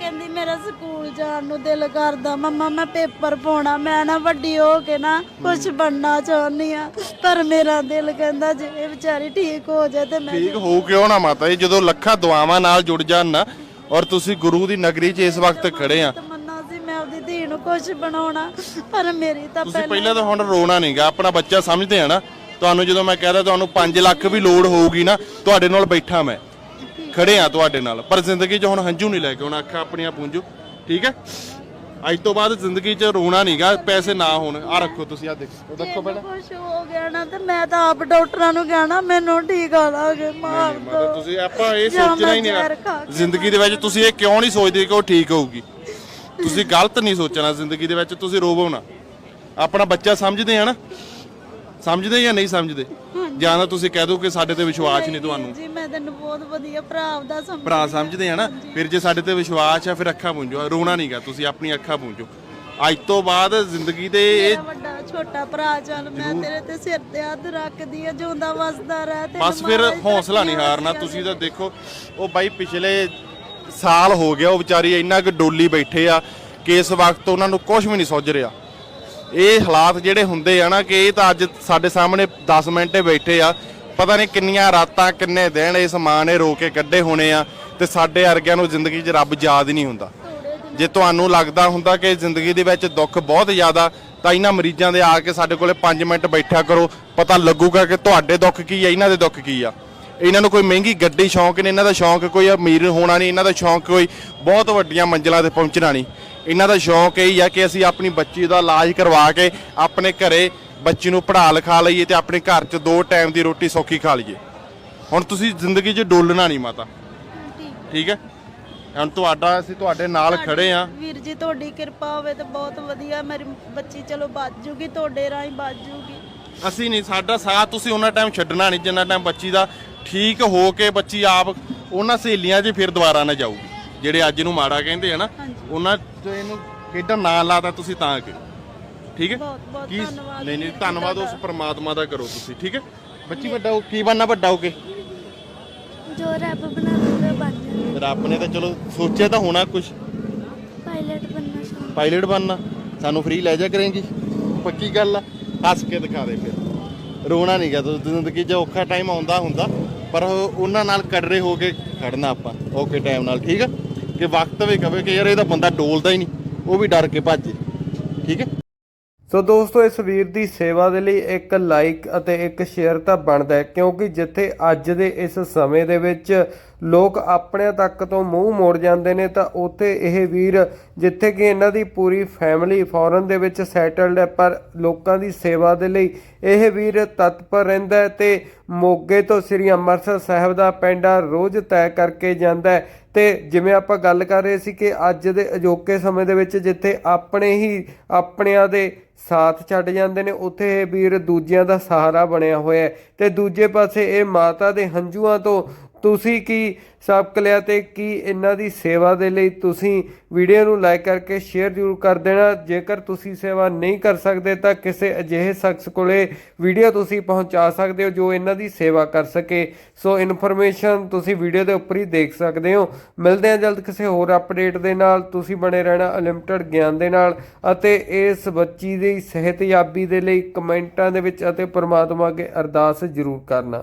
Speaker 1: ਕਹਿੰਦੀ ਮੇਰਾ ਸਕੂਲ ਜਾਣ ਨੂੰ ਦਿਲ ਕਰਦਾ ਮੰਮਾ ਮੈਂ ਪੇਪਰ ਪਾਉਣਾ ਮੈਂ ਨਾ ਵੱਡੀ ਹੋ ਕੇ ਨਾ ਕੁਝ ਬਣਨਾ ਚਾਹੁੰਦੀ ਆ ਪਰ ਮੇਰਾ ਦਿਲ ਕਹਿੰਦਾ ਜੇ ਇਹ ਵਿਚਾਰੀ ਠੀਕ ਹੋ ਜਾਏ ਤੇ ਮੈਂ
Speaker 2: ਠੀਕ ਹੋ ਕਿਉਂ ਨਾ ਮਾਤਾ ਜੀ? ਜਦੋਂ ਲੱਖਾਂ ਦੁਆਵਾਂ ਨਾਲ ਜੁੜ ਜਾਣ ਨਾ ਔਰ ਤੁਸੀਂ ਗੁਰੂ ਦੀ ਨਗਰੀ 'ਚ ਇਸ ਵਕਤ ਖੜੇ ਆ
Speaker 1: ਤਮੰਨਾ ਸੀ ਮੈਂ ਆਪਦੀ ਧੀ ਨੂੰ ਕੁਝ ਬਣਾਉਣਾ ਪਰ ਮੇਰੀ ਤਾਂ
Speaker 2: ਤੁਸੀਂ ਪਹਿਲਾਂ ਤਾਂ ਹੁਣ ਰੋਣਾ ਨਹੀਂਗਾ ਆਪਣਾ ਬੱਚਾ ਸਮਝਦੇ ਆ ਨਾ। ਤੁਹਾਨੂੰ ਜਦੋਂ ਮੈਂ ਕਹਦਾ ਤੁਹਾਨੂੰ 5 ਲੱਖ ਵੀ ਲੋੜ ਹੋਊਗੀ ਨਾ ਤੁਹਾਡੇ ਨਾਲ ਬੈਠਾ ਮੈਂ। ਖੜੇ ਆ ਤੁਹਾਡੇ ਨਾਲ ਪਰ ਜ਼ਿੰਦਗੀ 'ਚ ਹੁਣ ਹੰਝੂ ਨਹੀਂ ਲੈ ਕੇ ਹੁਣ ਅੱਖਾਂ ਆਪਣੀਆਂ ਪੂੰਝੋ ਠੀਕ ਹੈ? ਅੱਜ ਤੋਂ ਬਾਅਦ ਜ਼ਿੰਦਗੀ 'ਚ ਰੋਣਾ ਨਹੀਂਗਾ ਪੈਸੇ ਨਾ ਹੋਣ ਆ ਰੱਖੋ ਤੁਸੀਂ ਆ ਦੇਖੋ ਦੇਖੋ ਪਹਿਲਾਂ।
Speaker 1: ਕੁਝ ਹੋ ਗਿਆ ਨਾ ਤੇ ਮੈਂ ਤਾਂ ਆਪ ਡਾਕਟਰਾਂ ਨੂੰ ਕਹਿਣਾ ਮੈਨੂੰ ਟੀਕਾ ਲਾ ਕੇ ਮਾਰ
Speaker 2: ਮਤਲਬ
Speaker 1: ਦੋ।
Speaker 2: ਤੁਸੀਂ ਆਪਾਂ ਇਹ
Speaker 1: ਜਾਂ
Speaker 2: ਸੋਚਣਾ ਹੀ
Speaker 1: ਮੈਂ ਜ਼ਹਿਰ ਖਾ
Speaker 2: ਜ਼ਿੰਦਗੀ ਦੇ ਵਿੱਚ ਤੁਸੀਂ ਇਹ ਕਿਉਂ ਨਹੀਂ ਸੋਚਦੇ ਕਿ ਉਹ ਠੀਕ ਹੋਊਗੀ? ਤੁਸੀਂ ਗਲਤ ਨਹੀਂ ਸੋਚਣਾ ਜ਼ਿੰਦਗੀ ਦੇ ਵਿੱਚ ਤੁਸੀਂ ਰੋਵੋ ਨਾ। ਆਪਣਾ ਬੱਚਾ ਸਮਝਦੇ ਆ ਨਾ? ਸਮਝਦੇ ਜਾਂ ਨਹੀਂ ਸਮਝਦੇ? ਜਾਂ ਤਾਂ ਤੁਸੀਂ ਕਹਿ ਦਿਓ ਕਿ ਸਾਡੇ ਤੇ ਵਿਸ਼ਵਾਸ ਨਹੀਂ ਤੁਹਾਨੂੰ।
Speaker 1: ਜੀ ਮੈਂ ਤੈਨੂੰ ਬਹੁਤ ਵਧੀਆ ਭਰਾ ਆਪਦਾ ਸਮਝ
Speaker 2: ਭਰਾ ਸਮਝਦੇ ਆ ਨਾ? ਫਿਰ ਜੇ ਸਾਡੇ ਤੇ ਵਿਸ਼ਵਾਸ ਆ ਫਿਰ ਅੱਖਾਂ ਪੂੰਝੋ। ਰੋਣਾ ਨਹੀਂਗਾ ਤੁਸੀਂ ਆਪਣੀ ਅੱਖਾਂ ਪੂੰਝੋ। ਅੱਜ ਤੋਂ ਬਾਅਦ ਜ਼ਿੰਦਗੀ ਦੇ ਇਹ
Speaker 1: ਵੱਡਾ ਛੋਟਾ ਭਰਾ ਚੱਲ ਮੈਂ ਤੇਰੇ ਤੇ ਸਿਰ ਤੇ ਹੱਥ ਰੱਖਦੀ ਆ ਜਿਉਂਦਾ ਵਸਦਾ ਰਹਿ ਤੇ
Speaker 2: ਬਸ ਫਿਰ ਹੌਸਲਾ ਨਹੀਂ ਹਾਰਨਾ। ਤੁਸੀਂ ਤਾਂ ਦੇਖੋ ਉਹ ਬਾਈ ਪਿਛਲੇ ਸਾਲ ਹੋ ਗਿਆ ਉਹ ਵਿਚਾਰੀ ਇੰਨਾ ਕਿ ਡੋਲੀ ਬੈਠੇ ਆ ਕਿ ਇਸ ਵਕਤ ਉਹਨਾਂ ਨੂੰ ਕੁਝ ਵੀ ਨਹੀਂ ਸੁੱਝ ਰਿਹਾ। ਇਹ ਹਾਲਾਤ ਜਿਹੜੇ ਹੁੰਦੇ ਆ ਨਾ ਕਿ ਇਹ ਤਾਂ ਅੱਜ ਸਾਡੇ ਸਾਹਮਣੇ 10 ਮਿੰਟੇ ਬੈਠੇ ਆ। ਪਤਾ ਨਹੀਂ ਕਿੰਨੀਆਂ ਰਾਤਾਂ, ਕਿੰਨੇ ਦਿਨ ਇਹ ਸਮਾਨ ਇਹ ਰੋ ਕੇ ਕੱਢੇ ਹੋਣੇ ਆ ਤੇ ਸਾਡੇ ਅਰਗਿਆਂ ਨੂੰ ਜ਼ਿੰਦਗੀ 'ਚ ਰੱਬ ਯਾਦ ਹੀ ਨਹੀਂ ਹੁੰਦਾ। ਜੇ ਤੁਹਾਨੂੰ ਲੱਗਦਾ ਹੁੰਦਾ ਕਿ ਜ਼ਿੰਦਗੀ ਦੇ ਵਿੱਚ ਦੁੱਖ ਬਹੁਤ ਜ਼ਿਆਦਾ, ਤਾਂ ਇਹਨਾਂ ਮਰੀਜ਼ਾਂ ਦੇ ਆ ਕੇ ਸਾਡੇ ਕੋਲੇ 5 ਮਿੰਟ ਬੈਠਾ ਕਰੋ। ਪਤਾ ਲੱਗੂਗਾ ਕਿ ਤੁਹਾਡੇ ਦੁੱਖ ਕੀ ਆ, ਇਹਨਾਂ ਦੇ ਦੁੱਖ ਕੀ ਆ। ਇਹਨਾਂ ਨੂੰ ਕੋਈ ਮਹਿੰਗੀ ਗੱਡੀ ਸ਼ੌਂਕ ਨਹੀਂ ਇਹਨਾਂ ਦਾ ਸ਼ੌਂਕ ਕੋਈ ਅਮੀਰ ਹੋਣਾ ਨਹੀਂ ਇਹਨਾਂ ਦਾ ਸ਼ੌਂਕ ਕੋਈ ਬਹੁਤ ਵੱਡੀਆਂ ਮੰਜ਼ਲਾਂ ਤੇ ਪਹੁੰਚਣਾ ਨਹੀਂ। ਇਹਨਾਂ ਦਾ ਸ਼ੌਂਕ ਇਹ ਹੀ ਆ ਕਿ ਅਸੀਂ ਆਪਣੀ ਬੱਚੀ ਦਾ ਇਲਾਜ ਕਰਵਾ ਕੇ ਆਪਣੇ ਘਰੇ ਬੱਚੀ ਨੂੰ ਪੜ੍ਹਾ ਲਿਖਾ ਲਈਏ ਤੇ ਆਪਣੇ ਘਰ 'ਚ ਦੋ ਟਾਈਮ ਦੀ ਰੋਟੀ ਸੌਖੀ ਖਾ ਲਈਏ। ਹੁਣ ਤੁਸੀਂ ਜ਼ਿੰਦਗੀ 'ਚ ਡੋਲਣਾ ਨਹੀਂ ਮਾਤਾ। ਠੀਕ ਹੈ? ਹੁਣ ਤੁਹਾਡਾ ਅਸੀਂ ਤੁਹਾਡੇ ਨਾਲ ਖੜੇ ਆ
Speaker 1: ਵੀਰ ਜੀ ਤੁਹਾਡੀ ਕਿਰਪਾ ਹੋਵੇ ਤਾਂ ਬਹੁਤ ਵਧੀਆ। ਮੇਰੀ ਬੱਚੀ ਚਲੋ ਬਚ ਜੂਗੀ ਤੁਹਾਡੇ ਰਾਹੀਂ ਬਚ ਜੂਗੀ।
Speaker 2: ਅਸੀਂ ਨਹੀਂ ਸਾਡਾ ਸਾਥ ਤੁਸੀਂ ਉਹਨਾਂ ਟਾਈਮ ਛੱਡਣਾ ਨਹੀਂ ਜਿੰਨਾ ਟਾਈਮ ਬੱਚੀ ਦਾ ਠੀਕ ਹੋ ਕੇ ਬੱਚੀ ਆਪ ਉਹਨਾਂ ਸਹੇਲੀਆਂ 'ਚ ਫਿਰ ਦੁਬਾਰਾ ਨਾ ਜਾਊਗੀ। ਜਿਹੜੇ ਅੱਜ ਨੂੰ ਮਾੜਾ ਕਹਿੰਦੇ ਆ ਨਾ। ਉਹਨਾਂ 'ਚ ਇਹਨੂੰ ਕਿੱਡਾ ਨਾਂ ਲਾਤਾ ਤੁਸੀਂ ਤਾਂ ਕਿ। ਠੀਕ ਹੈ?
Speaker 1: ਬਹੁਤ ਬਹੁਤ
Speaker 2: ਕੀ
Speaker 1: ਧੰਨਵਾਦ
Speaker 2: ਨਹੀਂ ਨਹੀਂ ਧੰਨਵਾਦ ਉਸ। ਪ੍ਰਮਾਤਮਾ ਦਾ ਕਰੋ ਤੁਸੀਂ ਠੀਕ ਹੈ? ਬੱਚੀ ਵੱਡਾ ਹੋ ਕੀ ਬਣਨਾ ਵੱਡਾ ਹੋ ਕੇ?
Speaker 4: ਜੋ ਰੱਬ ਬਣਾ ਦੂਗਾ ਬਣ
Speaker 2: ਰੱਬ ਨੇ ਤਾਂ ਚਲੋ ਸੋਚਿਆ ਤਾਂ ਹੋਣਾ ਕੁਝ
Speaker 4: ਪਾਇਲਟ ਬਣਨਾ ਚਾਹੁੰਦਾ
Speaker 2: ਪਾਇਲਟ ਬਣਨਾ। ਸਾਨੂੰ ਫ੍ਰੀ ਲੈ ਜਾ ਕਰੇਂਗੀ। ਪੱਕੀ ਗੱਲ ਆ। ਹੱਸ ਕੇ ਦਿਖਾ ਦੇ ਫਿਰ। ਰੋਣਾ ਨਹੀਂ ਗਾ ਤੂੰ ਜ਼ਿੰਦਗੀ 'ਚ ਔਖਾ ਟਾਈਮ ਆਉਂਦਾ ਹੁੰਦਾ। ਪਰ ਉਹ- ਉਹਨਾਂ ਨਾਲ ਕੜਰੇ ਹੋ ਕੇ ਖੜਨਾ ਆਪਾਂ ਓਕੇ ਟਾਈਮ ਨਾਲ, ਠੀਕ ਆ? ਕਿ ਵਕਤ ਵੀ ਕਵੇ ਕਿ ਯਾਰ ਇਹਦਾ ਬੰਦਾ ਡੋਲਦਾ ਹੀ ਨਹੀਂ, ਉਹ ਵੀ ਡਰ ਕੇ ਭੱਜੇ ਠੀਕ ਹੈ
Speaker 5: ਸੋ ਦੋਸਤੋ, ਇਸ ਵੀਰ ਦੀ ਸੇਵਾ ਦੇ ਲਈ ਇੱਕ ਲਾਈਕ ਅਤੇ ਇੱਕ ਸ਼ੇਅਰ ਤਾਂ ਬਣਦਾ ਹੈ, ਕਿਉਂਕਿ ਜਿੱਥੇ ਅੱਜ ਦੇ ਇਸ ਸਮੇਂ ਦੇ ਵਿੱਚ ਲੋਕ ਆਪਣਿਆਂ ਤੱਕ ਤੋਂ ਮੂੰਹ ਮੋੜ ਜਾਂਦੇ ਨੇ, ਤਾਂ ਉੱਥੇ ਇਹ ਵੀਰ ਜਿੱਥੇ ਕਿ ਇਹਨਾਂ ਦੀ ਪੂਰੀ ਫੈਮਿਲੀ ਫੋਰਨ ਦੇ ਵਿੱਚ ਸੈਟਲਡ ਹੈ, ਪਰ ਲੋਕਾਂ ਦੀ ਸੇਵਾ ਦੇ ਲਈ ਇਹ ਵੀਰ ਤਤਪਰ ਰਹਿੰਦਾ ਹੈ ਤੇ ਮੋਗੇ ਤੋਂ ਸ੍ਰੀ ਅੰਮ੍ਰਿਤਸਰ ਸਾਹਿਬ ਦਾ ਪੈਂਡਾ ਰੋਜ਼ ਤੈਅ ਕਰਕੇ ਜਾਂਦਾ ਹੈ ਤੇ ਜਿਵੇਂ ਆਪਾਂ ਗੱਲ ਕਰ ਰਹੇ ਸੀ ਕਿ ਅੱਜ ਦੇ ਅਜੋਕੇ ਸਮੇਂ ਦੇ ਵਿੱਚ ਜਿੱਥੇ ਆਪਣੇ ਹੀ ਆਪਣਿਆਂ ਦੇ ਸਾਥ ਛੱਡ ਜਾਂਦੇ ਨੇ, ਉੱਥੇ ਇਹ ਵੀਰ ਦੂਜਿਆਂ ਦਾ ਸਹਾਰਾ ਬਣਿਆ ਹੋਇਆ ਹੈ। ਤੇ ਦੂਜੇ ਪਾਸੇ ਇਹ ਮਾਤਾ ਦੇ ਹੰਝੂਆਂ ਤੋਂ ਤੁਸੀਂ ਕੀ ਸਬਕ ਲਿਆ ਤੇ ਕੀ ਇਹਨਾਂ ਦੀ ਸੇਵਾ ਦੇ ਲਈ ਤੁਸੀਂ ਵੀਡੀਓ ਨੂੰ ਲਾਈਕ ਕਰਕੇ ਸ਼ੇਅਰ ਜ਼ਰੂਰ ਕਰ ਦੇਣਾ। ਜੇਕਰ ਤੁਸੀਂ ਸੇਵਾ ਨਹੀਂ ਕਰ ਸਕਦੇ ਤਾਂ ਕਿਸੇ ਅਜਿਹੇ ਸ਼ਖਸ ਕੋਲੇ ਵੀਡੀਓ ਤੁਸੀਂ ਪਹੁੰਚਾ ਸਕਦੇ ਹੋ ਜੋ ਇਹਨਾਂ ਦੀ ਸੇਵਾ ਕਰ ਸਕੇ। ਸੋ ਇਨਫੋਰਮੇਸ਼ਨ ਤੁਸੀਂ ਵੀਡੀਓ ਦੇ ਉੱਪਰ ਹੀ ਦੇਖ ਸਕਦੇ ਹੋ। ਮਿਲਦੇ ਹਾਂ ਜਲਦ ਕਿਸੇ ਹੋਰ ਅਪਡੇਟ ਦੇ ਨਾਲ। ਤੁਸੀਂ ਬਣੇ ਰਹਿਣਾ ਅਨਲਿਮਟਿਡ ਗਿਆਨ ਦੇ ਨਾਲ ਅਤੇ ਇਸ ਬੱਚੀ ਦੀ ਸਿਹਤਯਾਬੀ ਦੇ ਲਈ ਕਮੈਂਟਾਂ ਦੇ ਵਿੱਚ ਅਤੇ ਪਰਮਾਤਮਾ ਅੱਗੇ ਅਰਦਾਸ ਜ਼ਰੂਰ ਕਰਨਾ।